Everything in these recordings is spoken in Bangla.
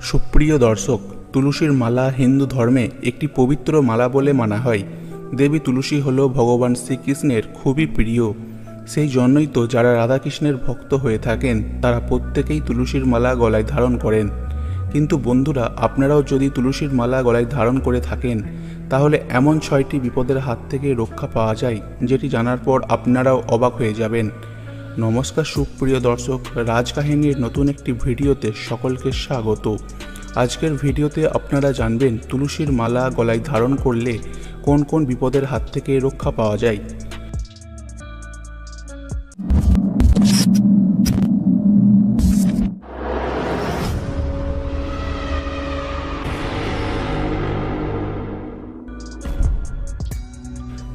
সুপ্রিয় দর্শক, তুলসীর মালা হিন্দু ধর্মে একটি পবিত্র মালা বলে মানা হয়। দেবী তুলসী হল ভগবান শ্রীকৃষ্ণের খুবই প্রিয়। সেই জন্যই তো যারা রাধাকৃষ্ণের ভক্ত হয়ে থাকেন, তারা প্রত্যেকেই তুলসীর মালা গলায় ধারণ করেন। কিন্তু বন্ধুরা, আপনারাও যদি তুলসীর মালা গলায় ধারণ করে থাকেন, তাহলে এমন ছয়টি বিপদের হাত থেকে রক্ষা পাওয়া যায়, যেটি জানার পর আপনারাও অবাক হয়ে যাবেন। নমস্কার সুপ্রিয় দর্শক, রাজকাহিনীর নতুন একটি ভিডিওতে সকলকে স্বাগত। আজকের ভিডিওতে আপনারা জানবেন তুলসীর মালা গলায় ধারণ করলে কোন কোন বিপদের হাত থেকে রক্ষা পাওয়া যায়।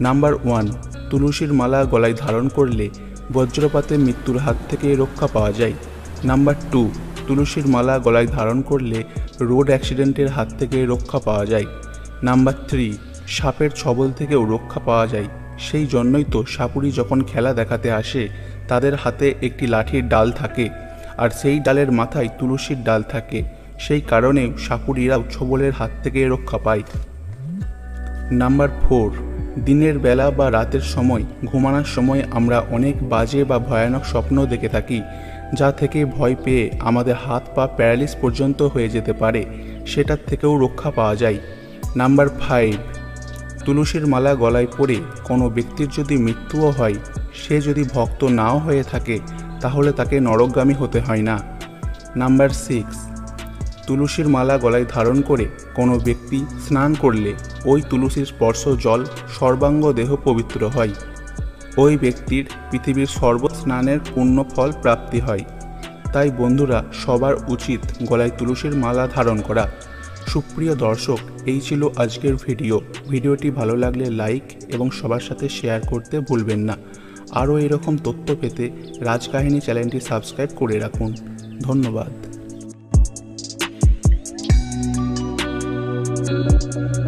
নাম্বার ওয়ান, তুলসীর মালা গলায় ধারণ করলে বজ্রপাতে মৃত্যুর হাত থেকে রক্ষা পাওয়া যায়। নাম্বার টু, তুলসীর মালা গলায় ধারণ করলে রোড অ্যাক্সিডেন্টের হাত থেকে রক্ষা পাওয়া যায়। নাম্বার থ্রি, সাপের ছবল থেকেও রক্ষা পাওয়া যায়। সেই জন্যই তো সাপুরি যখন খেলা দেখাতে আসে, তাদের হাতে একটি লাঠির ডাল থাকে আর সেই ডালের মাথায় তুলসীর ডাল থাকে। সেই কারণে সাপুরিরাও ছবলের হাত থেকে রক্ষা পায়। নাম্বার ফোর দিনের বেলা বা রাতের সময়, ঘুমানোর সময় আমরা অনেক বাজে বা ভয়ানক স্বপ্ন দেখে থাকি, যা থেকে ভয় পেয়ে আমাদের হাত পা প্যারালিস পর্যন্ত হয়ে যেতে পারে, সেটার থেকেও রক্ষা পাওয়া যায়। নাম্বার ফাইভ, তুলসীর মালা গলায় পরে কোনো ব্যক্তির যদি মৃত্যুও হয়, সে যদি ভক্ত নাও হয়ে থাকে, তাহলে তাকে নরকগামী হতে হয় না। নাম্বার সিক্স তুলসীর মালা গলায় ধারণ করে কোনো ব্যক্তি স্নান করলে ওই তুলসীর স্পর্শ জল সর্বাঙ্গ দেহ পবিত্র হয়। ওই ব্যক্তির পৃথিবীর সর্ব স্নানের পূর্ণ ফল প্রাপ্তি হয়। তাই বন্ধুরা, সবার উচিত গলায় তুলসীর মালা ধারণ করা। সুপ্রিয় দর্শক, এই ছিল আজকের ভিডিও। ভিডিওটি ভালো লাগলে লাইক এবং সবার সাথে শেয়ার করতে ভুলবেন না। আরও এরকম তথ্য পেতে রাজকাহিনী চ্যানেলটি সাবস্ক্রাইব করে রাখুন। ধন্যবাদ। Podcast.